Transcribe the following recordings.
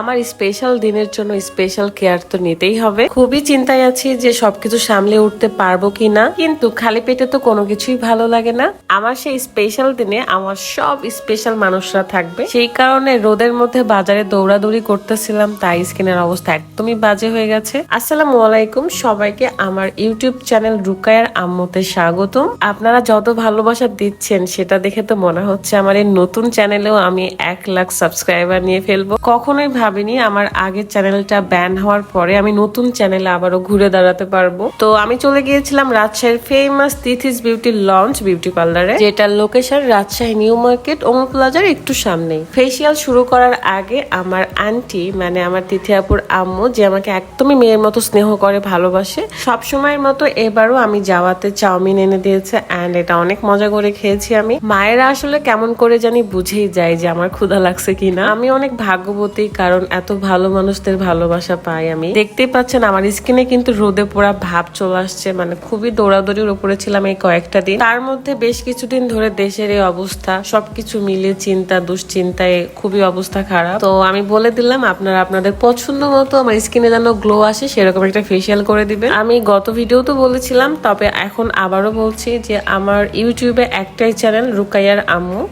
আমার স্পেশাল দিনের জন্য স্পেশাল কেয়ার তো নিতেই হবে। খুবই চিন্তায় আছি যে সবকিছু সামলে উঠতে পারব কিনা, কিন্তু খালি পেটে তো কোনো কিছুই ভালো লাগে না। আমার সেই স্পেশাল দিনে আমার সব স্পেশাল মানুষরা থাকবে। সেই কারণে রোদের মধ্যে বাজারে দৌড়াদৌড়ি করতেছিলাম, তাই স্কিনের অবস্থা একদমই বাজে হয়ে গেছে। আসসালামু আলাইকুম, সবাইকে আমার ইউটিউব চ্যানেল রুকায়ার আম্মুতে স্বাগতম। আপনারা যত ভালোবাসা দিচ্ছেন, সেটা দেখে তো মনে হচ্ছে আমার এই নতুন চ্যানেলেও আমি এক লাখ সাবস্ক্রাইবার নিয়ে ফেলব। কখনোই ভাবিনি, আমার আগের চ্যানেলটা ব্যান হওয়ার পরে আমি নতুন চ্যানেলে আবারও ঘুরে দাঁড়াতে পারব। তো আমি চলে গিয়েছিলাম রাজশাহীর famous Tithi's beauty lounge beauty পার্লারে যেটার লোকেশন রাজশাহী নিউ মার্কেট ওমো প্লাজার একটু সামনেই। ফেসিয়াল শুরু করার আগে আমার আন্টি মানে আমার তিথিয়াপুর আম্মু, যে আমাকে একদমই মেয়ের মতো স্নেহ করে, ভালোবাসে সব সময়ের মতো এবারও আমি যাওয়াতে চাউমিন এনে দিয়েছে অ্যান্ড এটা অনেক মজা করে খেয়েছি আমি। মায়েরা আসলে কেমন করে জানি বুঝেই যায় যে আমার ক্ষুধা লাগছে কিনা। আমি অনেক ভাগ্যবতী কারণ এত ভালো মানুষদের ভালোবাসা পাই আমি। দেখতেই পাচ্ছেন, আমার স্কিনে কিন্তু রোদে পোড়া ভাব চলে আসছে। মানে খুবই দৌড়াদৌড়ির উপরে ছিলাম এই কয়েকটা দিন। তার মধ্যে বেশ কিছুদিন ধরে দেশের এই অবস্থা, সবকিছু মিলে চিন্তা, দুশ্চিন্তায় খুবই অবস্থা খারাপ। তো আমি বলে দিলাম, আপনারা আপনাদের পছন্দ মতো আমার স্কিনে যেন গ্লো আসে, সেরকম একটা ফেসিয়াল করে দিবেন। আমি গত ভিডিও তো বলেছিলাম, তবে এখন আবারও বলছি যে আমার ইউটিউবে একটাই চ্যানেল রুকাইয়ার আম্মু।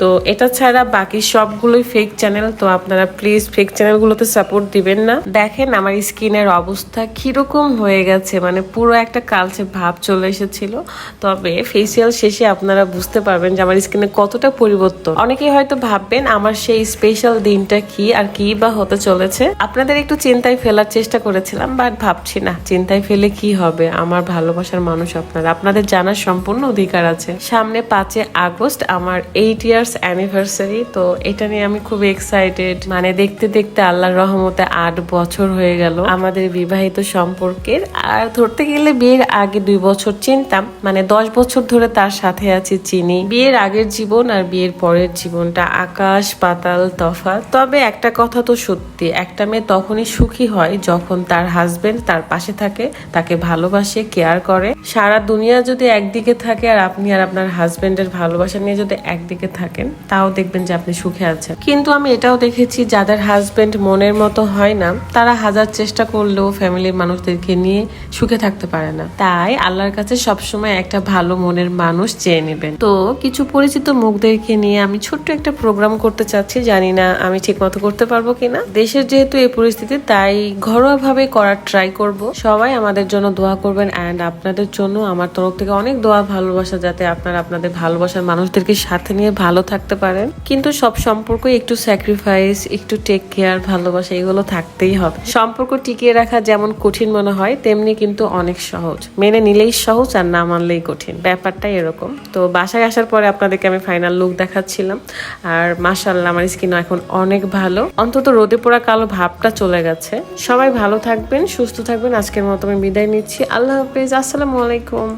তো এটা ছাড়া বাকি সবগুলোই ফেক চ্যানেল তো আপনারা প্লিজ ফেক চ্যানেলগুলোতে সাপোর্ট দিবেন না। দেখেন আমার স্কিনের অবস্থা কীরকম হয়ে গেছে মানে পুরো একটা কালচে ভাব চলে এসেছিল। তবে ফেসিয়াল শেষে আপনারা বুঝতে পারবেন যে আমার স্কিনে কতটা পরিবর্তন। অনেকেই হয়তো ভাববেন, আমার সেই স্পেশাল দিনটা কি আর কি বা হতে চলেছে? আপনাদের একটু চিন্তায় ফেলার চেষ্টা করেছিলাম বাট ভাবছি না। চিন্তায় ফেলে কি হবে? আমার ভালোবাসার মানুষ আপনারা। আপনাদের জানার সম্পূর্ণ অধিকার আছে। সামনে পাঁচে আগস্ট, আমার এইট ইয়ার্স অ্যানিভার্সারি তো এটা নিয়ে আমি খুব এক্সাইটেড মানে দেখতে দেখতে আল্লাহর রহমতে আট বছর হয়ে গেল। আমাদের বিবাহিত সম্পর্কের। আর ধরতে গেলে বিয়ের আগে দুই বছর চিনতাম। মানে দশ বছর ধরে তার সাথে আছি, চিনি। বিয়ের আগের জীবন আর বিয়ের পরের জীবনটা আকাশ, পাতাল, তফাৎ। তবে একটা কথা তো সত্যি, একটা মেয়ে তখনই সুখী হয় যখন তার হাজবেন্ড তার পাশে থাকে, তাকে ভালোবাসে কেয়ার করে। সারা দুনিয়া যদি একদিকে থাকে আর আপনি আর আপনার হাজবেন্ডের ভালোবাসা নিয়ে যদি একদিকে থাকেন, তাও দেখবেন যে আপনি সুখে আছেন। কিন্তু আমি এটাও দেখেছি, যাদের হাজবেন্ড মনের মতো হয় না, তারা হাজার চেষ্টা করলেও ফ্যামিলির মানুষদেরকে নিয়ে সুখে থাকতে পারে না। তাই আল্লাহর কাছে সবসময় একটা ভালো মনের মানুষ চেয়ে নেবেন। তো কিছু পরিচিত মুখদেরকে নিয়ে আমি ছোট্ট একটা প্রোগ্রাম করতে চাচ্ছি, জানি না আমি ঠিক মতো করতে পারব কিনা। দেশের যেহেতু এই পরিস্থিতি, তাই ঘরোয়া ভাবে করার ট্রাই করব। সবাই আমাদের জন্য দোয়া করবেন অ্যান্ড আপনাদের জন্য আমার তরফ থেকে অনেক দোয়া, ভালোবাসা, যাতে আপনারা আপনাদের ভালোবাসার মানুষদেরকে সাথে নিয়ে ভালো থাকতে পারেন। কিন্তু সব সম্পর্ক একটু স্যাক্রিফাইস একটু টেক কেয়ার ভালোবাসা এগুলো থাকতেই হবে। সম্পর্ক টিকিয়ে রাখা যেমন কঠিন মনে হয়, তেমনি কিন্তু অনেক সহজ। মেনে নিলেই সহজ আর না মানলেই কঠিন। ব্যাপারটাই এরকম। তো বাসায় আসার পরে আপনাদেরকে আমি ফাইনাল লুক দেখাচ্ছিলাম। আর মাশাল্লাহ আমার স্কিন এখন অনেক ভালো। অন্তত রোদে পোড়া কালো ভাবটা চলে গেছে। সবাই ভালো থাকবেন, সুস্থ থাকবেন। আজকের মতো আমি বিদায় নিচ্ছি। আল্লাহ হাফিজ। আসসালামু আলাইকুম।